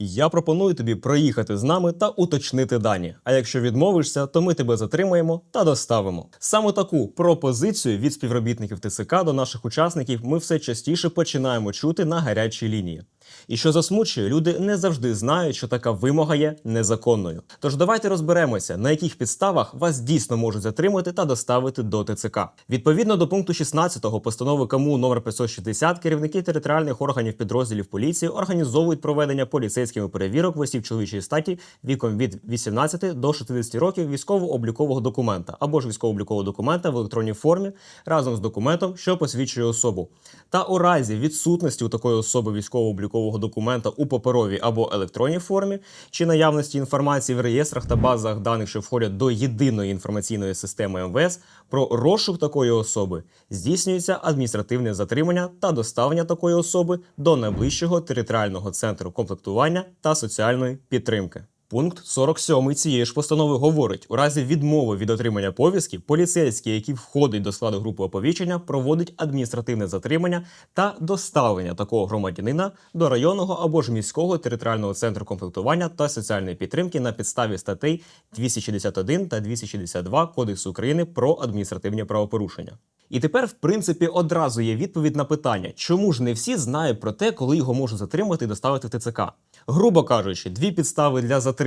Я пропоную тобі проїхати з нами та уточнити дані. А якщо відмовишся, то ми тебе затримаємо та доставимо. Саме таку пропозицію від співробітників ТСК до наших учасників ми все частіше починаємо чути на гарячій лінії. І що засмучує, люди не завжди знають, що така вимога є незаконною. Тож давайте розберемося, на яких підставах вас дійсно можуть затримати та доставити до ТЦК. Відповідно до пункту 16 постанови КМУ номер 560, керівники територіальних органів підрозділів поліції організовують проведення поліцейськими перевірок в осіб чоловічої статі віком від 18 до 60 років військово-облікового документа або ж військово-облікового документа в електронній формі разом з документом, що посвідчує особу. Та у разі відсутності у такої особи військово-облікового документа у паперовій або електронній формі, чи наявності інформації в реєстрах та базах даних, що входять до єдиної інформаційної системи МВС, про розшук такої особи здійснюється адміністративне затримання та доставлення такої особи до найближчого територіального центру комплектування та соціальної підтримки. Пункт 47 цієї ж постанови говорить: у разі відмови від отримання повістки, поліцейський, який входить до складу групи оповіщення, проводить адміністративне затримання та доставлення такого громадянина до районного або ж міського територіального центру комплектування та соціальної підтримки на підставі статей 261 та 262 Кодексу України про адміністративні правопорушення. І тепер, в принципі, одразу є відповідь на питання, чому ж не всі знають про те, коли його можуть затримати і доставити в ТЦК. Грубо кажучи, дві підстави для затримання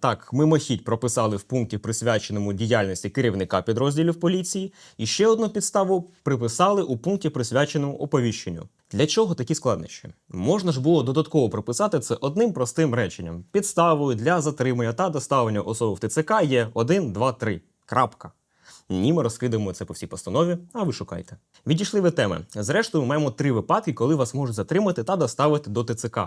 так мимохідь прописали в пункті, присвяченому діяльності керівника підрозділів поліції, і ще одну підставу приписали у пункті, присвяченому оповіщенню. Для чого такі складнощі? Можна ж було додатково прописати це одним простим реченням: підставою для затримання та доставлення особи в ТЦК є 1, 2, 3. Крапка. Ні, ми розкидаємо це по всій постанові, а ви шукайте. Відійшли від теми. Зрештою, ми маємо три випадки, коли вас можуть затримати та доставити до ТЦК.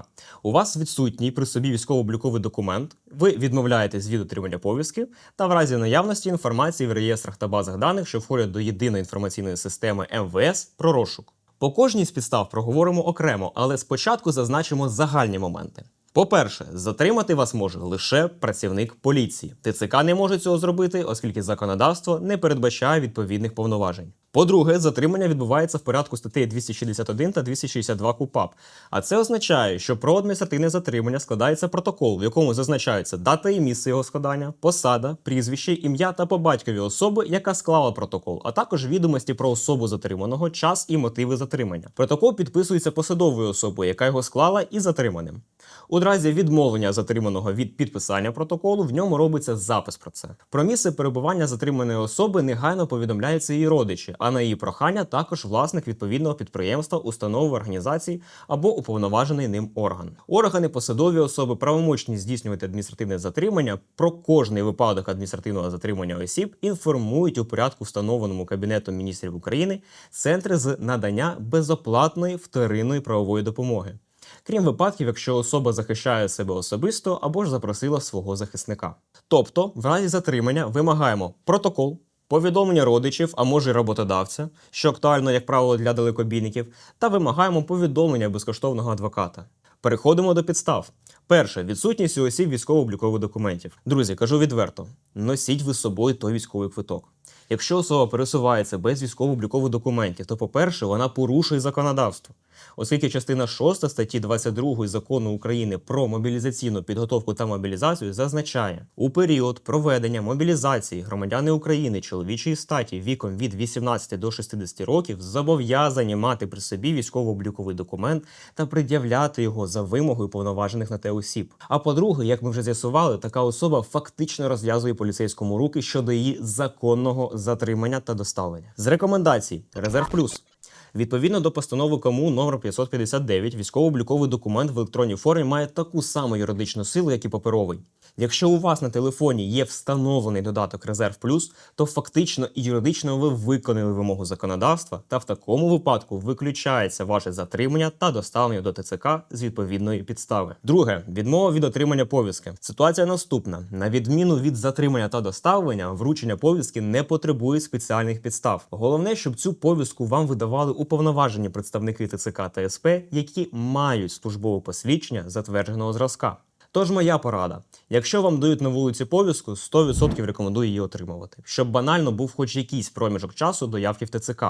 У вас відсутній при собі військово-обліковий документ, ви відмовляєтесь від отримання повістки, та в разі наявності інформації в реєстрах та базах даних, що входять до єдиної інформаційної системи МВС про розшук. По кожній з підстав проговоримо окремо, але спочатку зазначимо загальні моменти. По-перше, затримати вас може лише працівник поліції. ТЦК не може цього зробити, оскільки законодавство не передбачає відповідних повноважень. По-друге, затримання відбувається в порядку статей 261 та 262 КУПАП. А це означає, що про адміністративне затримання складається протокол, в якому зазначаються дата і місце його складання, посада, прізвище, ім'я та по батькові особи, яка склала протокол, а також відомості про особу затриманого, час і мотиви затримання. Протокол підписується посадовою особою, яка його склала, і затриманим. У разі відмовлення затриманого від підписання протоколу в ньому робиться запис про це. Про місце перебування затриманої особи негайно повідомляються її родичі, а на її прохання також власник відповідного підприємства, установи організації або уповноважений ним орган. Органи посадові особи правомочні здійснювати адміністративне затримання про кожний випадок адміністративного затримання осіб інформують у порядку, встановленому Кабінетом міністрів України, центри з надання безоплатної вторинної правової допомоги крім випадків, якщо особа захищає себе особисто або ж запросила свого захисника. Тобто, в разі затримання вимагаємо протокол. Повідомлення родичів, а може й роботодавця, що актуально, як правило, для далекобійників, та вимагаємо повідомлення безкоштовного адвоката. Переходимо до підстав. Перше відсутність у осіб військово-облікових документів. Друзі, кажу відверто: носіть ви з собою той військовий квиток. Якщо особа пересувається без військово-облікових документів, то, по-перше, вона порушує законодавство, оскільки частина 6 статті 22 закону України про мобілізаційну підготовку та мобілізацію зазначає, у період проведення мобілізації громадяни України чоловічої статі віком від 18 до 60 років зобов'язані мати при собі військово-обліковий документ та пред'являти його за вимогою повноважених на те осіб. А по-друге, як ми вже з'ясували, така особа фактично розв'язує поліцейському руки щодо її законного затримання та доставлення. З рекомендацій Резерв Плюс. Відповідно до постанови Кому номер 559, військово-обліковий документ в електронній формі має таку саму юридичну силу, як і паперовий. Якщо у вас на телефоні є встановлений додаток Резерв Плюс, то фактично і юридично ви виконали вимогу законодавства, та в такому випадку виключається ваше затримання та доставлення до ТЦК з відповідної підстави. Друге відмова від отримання повістки. Ситуація наступна: на відміну від затримання та доставлення, вручення повістки не потребує спеціальних підстав. Головне, щоб цю повістку вам видавали уповноважені представники ТЦК та СП, які мають службове посвідчення затвердженого зразка. Тож моя порада: якщо вам дають на вулиці повістку, 100% рекомендую її отримувати, щоб банально був хоч якийсь проміжок часу до явки в ТЦК.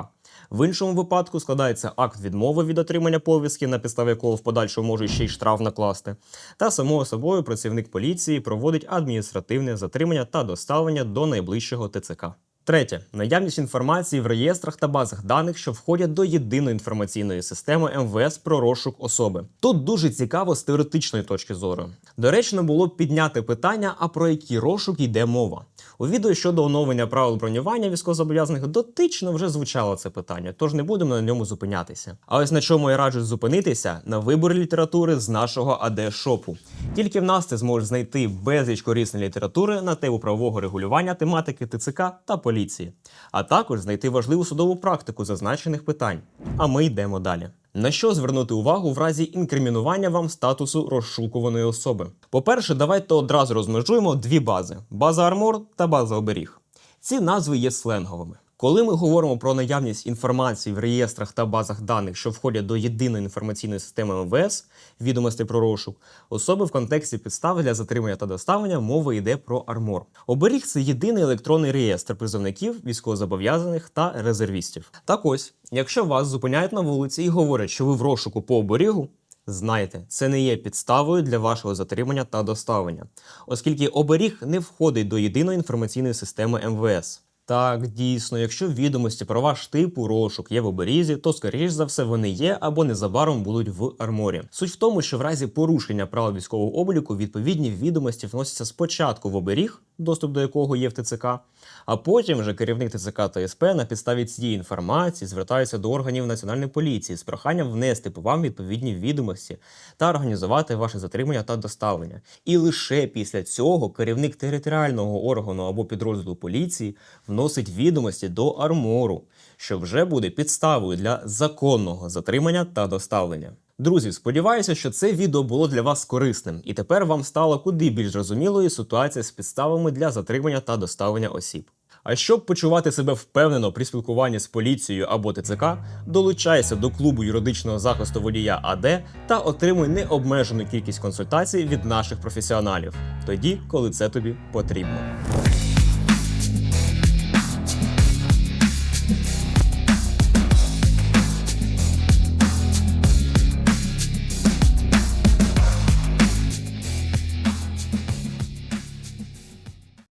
В іншому випадку складається акт відмови від отримання повістки, на підставі якого в подальшому може ще й штраф накласти. Та самою собою працівник поліції проводить адміністративне затримання та доставлення до найближчого ТЦК. Третє наявність інформації в реєстрах та базах даних, що входять до єдиної інформаційної системи МВС про розшук особи. Тут дуже цікаво з теоретичної точки зору. Доречно було б підняти питання, а про які розшук йде мова. У відео щодо оновлення правил бронювання військовозобов'язаних дотично вже звучало це питання, тож не будемо на ньому зупинятися. А ось на чому я раджу зупинитися на виборі літератури з нашого АД-шопу. Тільки в нас ти зможеш знайти безліч корисної літератури на тему правового регулювання тематики ТЦК та поліції, а також знайти важливу судову практику зазначених питань. А ми йдемо далі. На що звернути увагу в разі інкримінування вам статусу розшукуваної особи? По-перше, давайте одразу розмежуємо дві бази: база Армор та база Оберіг. Ці назви є сленговими. Коли ми говоримо про наявність інформації в реєстрах та базах даних, що входять до єдиної інформаційної системи МВС, відомостей про розшук, особи в контексті підстави для затримання та доставлення мова йде про армор. Оберіг це єдиний електронний реєстр призовників, військовозобов'язаних та резервістів. Так ось, якщо вас зупиняють на вулиці і говорять, що ви в розшуку по оберігу. Знайте, це не є підставою для вашого затримання та доставлення, оскільки оберіг не входить до єдиної інформаційної системи МВС. Так, дійсно, якщо відомості про ваш тип у розшук є в оберізі, то скоріш за все вони є або незабаром будуть в арморі. Суть в тому, що в разі порушення правил військового обліку відповідні відомості вносяться спочатку в оберіг, доступ до якого є в ТЦК, а потім вже керівник ТЦК та СП на підставі цієї інформації звертається до органів національної поліції з проханням внести по вам відповідні відомості та організувати ваше затримання та доставлення. І лише після цього керівник територіального органу або підрозділу поліції вносить відомості до армору, що вже буде підставою для законного затримання та доставлення. Друзі, сподіваюся, що це відео було для вас корисним, і тепер вам стало куди більш зрозумілою ситуація з підставами для затримання та доставлення осіб. А щоб почувати себе впевнено при спілкуванні з поліцією або ТЦК, долучайся до клубу юридичного захисту водія АД та отримуй необмежену кількість консультацій від наших професіоналів, тоді, коли це тобі потрібно.